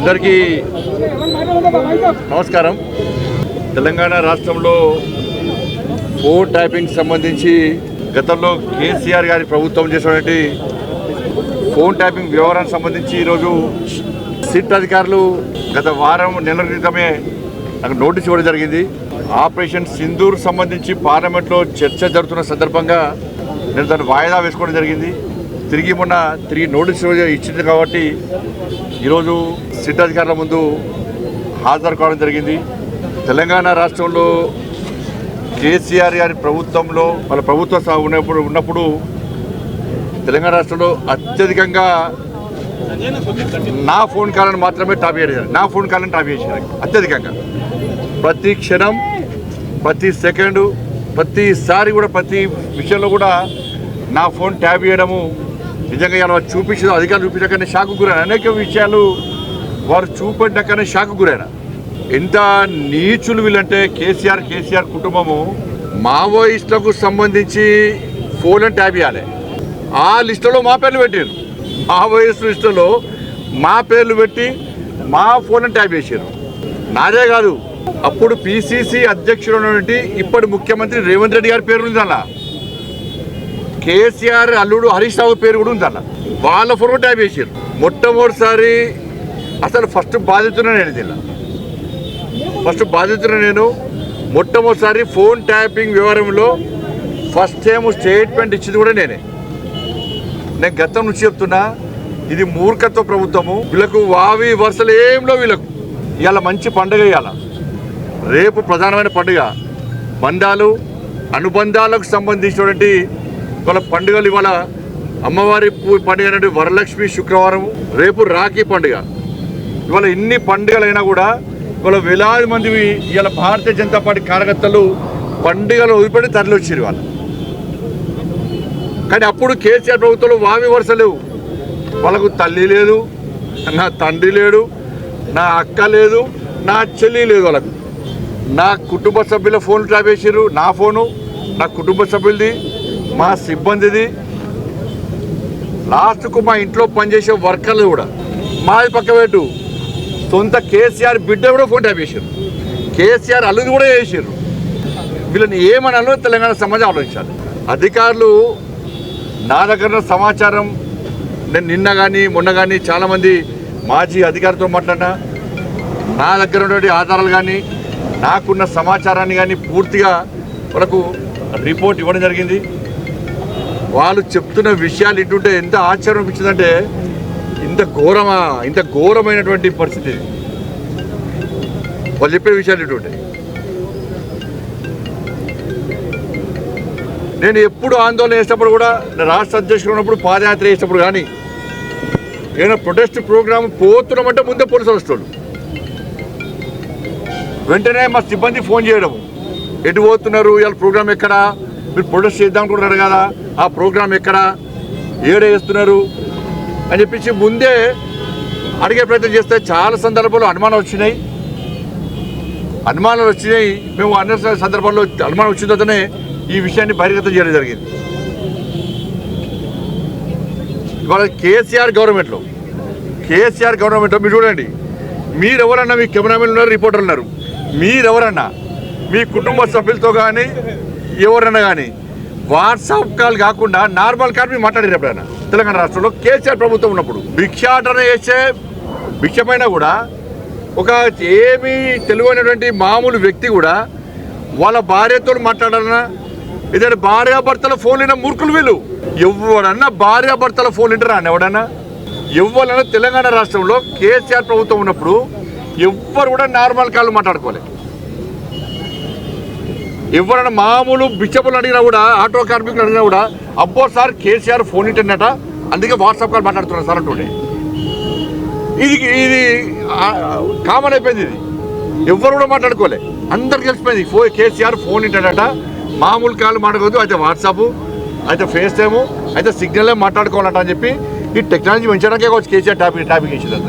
అందరికీ నమస్కారం. తెలంగాణ రాష్ట్రంలో ఫోన్ ట్యాపింగ్ సంబంధించి గతంలో కేసీఆర్ గారి ప్రభుత్వం చేసినటువంటి ఫోన్ ట్యాపింగ్ వ్యవహారానికి సంబంధించి ఈరోజు సిట్ అధికారులు గత వారం నెల క్రితమే నాకు నోటీస్ ఇవ్వడం జరిగింది. ఆపరేషన్ సింధూర్ సంబంధించి పార్లమెంట్లో చర్చ జరుగుతున్న సందర్భంగా నేను దాన్ని వాయిదా వేసుకోవడం జరిగింది. తిరిగి మొన్న తిరిగి నోటీస్ ఇచ్చింది కాబట్టి ఈరోజు సిద్ధాధికారుల అధికారుల ముందు హాజరు కావడం జరిగింది. తెలంగాణ రాష్ట్రంలో కేసీఆర్ గారి ప్రభుత్వంలో వాళ్ళ ప్రభుత్వ ఉన్నప్పుడు ఉన్నప్పుడు తెలంగాణ రాష్ట్రంలో అత్యధికంగా నా ఫోన్ కాలను మాత్రమే టాప్ చేశారు నా ఫోన్ కాలను టాప్ చేశారు. అత్యధికంగా. ప్రతి క్షణం ప్రతి సెకండు ప్రతిసారి కూడా ప్రతి విషయంలో కూడా నా ఫోన్ ట్యాబ్ చేయడము నిజంగా ఇలా చూపించడం అధికారులు చూపించకనే షాకు గురైన అనేక విషయాలు వారు చూపెట్టకనే షాకు గురైన. ఎంత నీచులు వీళ్ళంటే కేసీఆర్ కేసీఆర్ కుటుంబము మావోయిస్టులకు సంబంధించి ఫోన్ ట్యాబ్ చేయాలి. ఆ లిస్టులో మా పేర్లు పెట్టారు మావోయిస్టు లిస్టులో మా పేర్లు పెట్టి మా ఫోన్ ట్యాబ్ చేశారు నాదే కాదు అప్పుడు పిసిసి అధ్యక్షుడు ఉన్నటువంటి ఇప్పటి ముఖ్యమంత్రి రేవంత్ రెడ్డి గారి పేరు ఉంది అలా కేసీఆర్ అల్లుడు హరీష్ రావు పేరు కూడా ఉంది అలా వాళ్ళ ఫోన్ ట్యాప్ చేశారు మొట్టమొదటిసారి అసలు ఫస్ట్ బాధితున్నా నేను జిల్లా ఫస్ట్ బాధితున్న నేను. మొట్టమొదటిసారి ఫోన్ ట్యాపింగ్ వ్యవహారంలో ఫస్ట్ టైం స్టేట్మెంట్ ఇచ్చింది కూడా నేనే. నేను గతం నుంచి చెప్తున్నా ఇది మూర్ఖత్వ ప్రభుత్వము. వీళ్ళకు వావి వరుసలు ఏంలో వీళ్ళకు. ఇవాళ మంచి పండుగ ఇవాళ. రేపు ప్రధానమైన పండుగ. బంధాలు అనుబంధాలకు సంబంధించినటువంటి వాళ్ళ పండుగలు ఇవాళ అమ్మవారి పూ- పండుగ అనేది వరలక్ష్మి శుక్రవారం రేపు రాఖీ పండుగ. ఇవాళ ఇన్ని పండుగలైనా కూడా ఇవాళ వేలాది మంది ఇవాళ భారతీయ జనతా పార్టీ కార్యకర్తలు పండుగలు వదిలిపెట్టి తరలి వచ్చారు వాళ్ళు కానీ అప్పుడు కేసీఆర్ ప్రభుత్వంలో వావి వరుస లేవు. వాళ్ళకు తల్లి లేదు నా తండ్రి లేడు నా అక్క లేదు నా చెల్లి లేదు వాళ్ళకు. నా కుటుంబ సభ్యుల ఫోన్ ట్రాప్ చేసారు నా ఫోను నా కుటుంబ సభ్యులది. మా సిబ్బందిది లాస్ట్కు మా ఇంట్లో పనిచేసే వర్కర్లు కూడా. మాది పక్క పెట్టు. సొంత కేసీఆర్ బిడ్డ కూడా ఫోన్ ట్యాప్ చేశారు కేసీఆర్ అల్లుది కూడా చేసారు వీళ్ళని ఏమనాలో తెలంగాణ సమాజం ఆలోచించాలి. అధికారులు నా దగ్గర ఉన్న సమాచారం నేను నిన్న కానీ మొన్న కానీ చాలామంది మాజీ అధికారితో మాట్లాడినా నా దగ్గర ఉన్నటువంటి ఆధారాలు కానీ నాకున్న సమాచారాన్ని కానీ పూర్తిగా వాళ్ళకు రిపోర్ట్ ఇవ్వడం జరిగింది. వాళ్ళు చెప్తున్న విషయాలు ఇంటుంటే ఎంత ఆశ్చర్యం అనిపించిందంటే ఇంత ఘోరమా ఇంత ఘోరమైనటువంటి పరిస్థితి. వాళ్ళు చెప్పే విషయాలు ఇటుంటే నేను ఎప్పుడు ఆందోళన చేసినప్పుడు కూడా రాష్ట్ర అధ్యక్షుడు ఉన్నప్పుడు పాదయాత్ర చేసినప్పుడు కానీ ఏదైనా ప్రొటెస్ట్ ప్రోగ్రామ్ పోతున్నామంటే ముందే పోలీసులు వస్తాడు వెంటనే మా సిబ్బంది ఫోన్ చేయడం. ఎటు పోతున్నారు ఇవాళ ప్రోగ్రామ్ ఎక్కడ? మీరు ప్రొటెస్ట్ చేద్దాం అనుకుంటున్నారు కదా ఆ ప్రోగ్రాం ఎక్కడ ఏడ వేస్తున్నారు అని చెప్పేసి ముందే అడిగే ప్రయత్నం చేస్తే చాలా సందర్భాల్లో అనుమానాలు వచ్చినాయి. అనుమానాలు వచ్చినాయి. మేము అన్ని సందర్భాల్లో అనుమానం వచ్చిన తర్వాతనే ఈ విషయాన్ని బహిర్గతం చేయడం జరిగింది. ఇవాళ కేసీఆర్ గవర్నమెంట్లో కేసీఆర్ గవర్నమెంట్లో మీరు చూడండి మీరెవరన్నా మీ కెమెరామెన్ ఉన్నారు రిపోర్టర్లు ఉన్నారు మీరెవరన్నా మీ కుటుంబ సభ్యులతో కానీ ఎవరన్నా కానీ వాట్సాప్ కాల్ కాకుండా నార్మల్ కాల్ మీరు మాట్లాడారు ఎప్పుడైనా? తెలంగాణ రాష్ట్రంలో కేసీఆర్ ప్రభుత్వం ఉన్నప్పుడు. భిక్షాటన చేసే భిక్షపైన కూడా ఒక ఏమీ తెలివైనటువంటి మామూలు వ్యక్తి కూడా వాళ్ళ భార్యతో మాట్లాడాలన్నా ఇదే భార్యాభర్తల ఫోన్ అయిన మూర్ఖులు వీళ్ళు. ఎవడన్నా భార్యాభర్తల ఫోన్ వింటారా అని ఎవడన్నా? ఎవరైనా తెలంగాణ రాష్ట్రంలో కేసీఆర్ ప్రభుత్వం ఉన్నప్పుడు ఎవ్వరు కూడా నార్మల్ కాల్ మాట్లాడుకోలేదు ఎవరైనా మామూలు బిచ్చపులు అడిగినా కూడా ఆటో కార్మికులు అడిగినా కూడా అబ్బో సార్ కేసీఆర్ ఫోన్ ఇంటర్నెట అందుకే వాట్సాప్ కాల్ మాట్లాడుతున్నారు సార్ అంటుండే. ఇది ఇది కామన్ అయిపోయింది ఇది. ఎవరు కూడా మాట్లాడుకోలే. అందరికి తెలిసిపోయింది ఫో కేసీఆర్ ఫోన్ ఇంటర్నెట మామూలు కాల్ మాట్లాడకూడదు అయితే వాట్సాప్ అయితే ఫేస్ టైము అయితే సిగ్నలే మాట్లాడుకోవాలంట అని చెప్పి ఈ టెక్నాలజీ పెంచడానికే వచ్చి కేసీఆర్ టాపిక్ టాపిక్ ఇచ్చింది